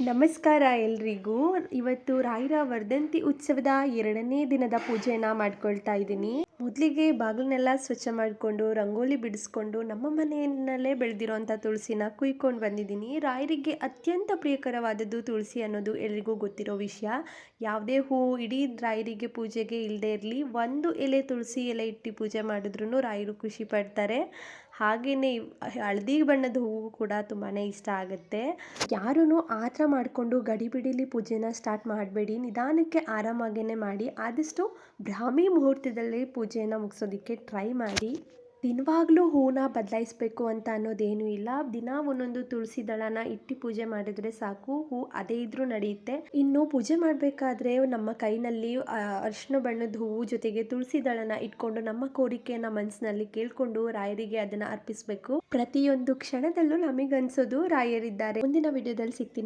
ನಮಸ್ಕಾರ ಎಲ್ರಿಗೂ. ಇವತ್ತು ರಾಯರ ವರ್ಧಂತಿ ಉತ್ಸವದ ಎರಡನೇ ದಿನದ ಪೂಜೆಯನ್ನು ಮಾಡ್ಕೊಳ್ತಾ ಇದ್ದೀನಿ. ಮೊದಲಿಗೆ ಬಾಗಿಲನ್ನೆಲ್ಲ ಸ್ವಚ್ಛ ಮಾಡಿಕೊಂಡು, ರಂಗೋಲಿ ಬಿಡಿಸ್ಕೊಂಡು, ನಮ್ಮ ಮನೆಯಲ್ಲೇ ಬೆಳೆದಿರೋಂಥ ತುಳಸಿನ ಕುಯ್ಕೊಂಡು ಬಂದಿದ್ದೀನಿ. ರಾಯರಿಗೆ ಅತ್ಯಂತ ಪ್ರಿಯಕರವಾದದ್ದು ತುಳಸಿ ಅನ್ನೋದು ಎಲ್ರಿಗೂ ಗೊತ್ತಿರೋ ವಿಷಯ. ಯಾವುದೇ ಹೂವು ಇಡೀ ರಾಯರಿಗೆ ಪೂಜೆಗೆ ಇಲ್ಲದೆ ಇರಲಿ, ಒಂದು ಎಲೆ ತುಳಸಿ ಎಲೆ ಇಟ್ಟು ಪೂಜೆ ಮಾಡಿದ್ರೂ ರಾಯರು ಖುಷಿ ಪಡ್ತಾರೆ. ಹಾಗೆಯೇ ಹಳದಿ ಬಣ್ಣದ ಹೂವು ಕೂಡ ತುಂಬಾ ಇಷ್ಟ ಆಗುತ್ತೆ. ಯಾರೂ ಆತರ ಮಾಡಿಕೊಂಡು ಗಡಿಬಿಡಿಲಿ ಪೂಜೆನ ಸ್ಟಾರ್ಟ್ ಮಾಡಬೇಡಿ. ನಿಧಾನಕ್ಕೆ ಆರಾಮಾಗೇ ಮಾಡಿ ಆದಷ್ಟು ಬ್ರಾಹ್ಮಿ ಮುಹೂರ್ತದಲ್ಲಿ ಪೂಜೆಯನ್ನು ಮುಗಿಸೋದಕ್ಕೆ ಟ್ರೈ ಮಾಡಿ. ದಿನವಾಗ್ಲೂ ಹೂವನ್ನ ಬದಲಾಯಿಸಬೇಕು ಅಂತ ಅನ್ನೋದೇನೂ ಇಲ್ಲ. ದಿನ ಒಂದೊಂದು ತುಳಸಿ ದಳನ ಇಟ್ಟು ಪೂಜೆ ಮಾಡಿದ್ರೆ ಸಾಕು. ಹೂ ಅದೇ ಇದ್ರೂ ನಡೆಯುತ್ತೆ. ಇನ್ನು ಪೂಜೆ ಮಾಡಬೇಕಾದ್ರೆ ನಮ್ಮ ಕೈನಲ್ಲಿ ಅರಿಶಿನ ಬಣ್ಣದ ಹೂವು ಜೊತೆಗೆ ತುಳಸಿ ದಳನ ಇಟ್ಕೊಂಡು ನಮ್ಮ ಕೋರಿಕೆಯನ್ನ ಮನಸ್ಸಿನಲ್ಲಿ ಕೇಳ್ಕೊಂಡು ರಾಯರಿಗೆ ಅದನ್ನ ಅರ್ಪಿಸಬೇಕು. ಪ್ರತಿಯೊಂದು ಕ್ಷಣದಲ್ಲೂ ನಮಗನ್ಸೋದು ರಾಯರಿದ್ದಾರೆ. ಮುಂದಿನ ವಿಡಿಯೋದಲ್ಲಿ ಸಿಗ್ತೀನಿ.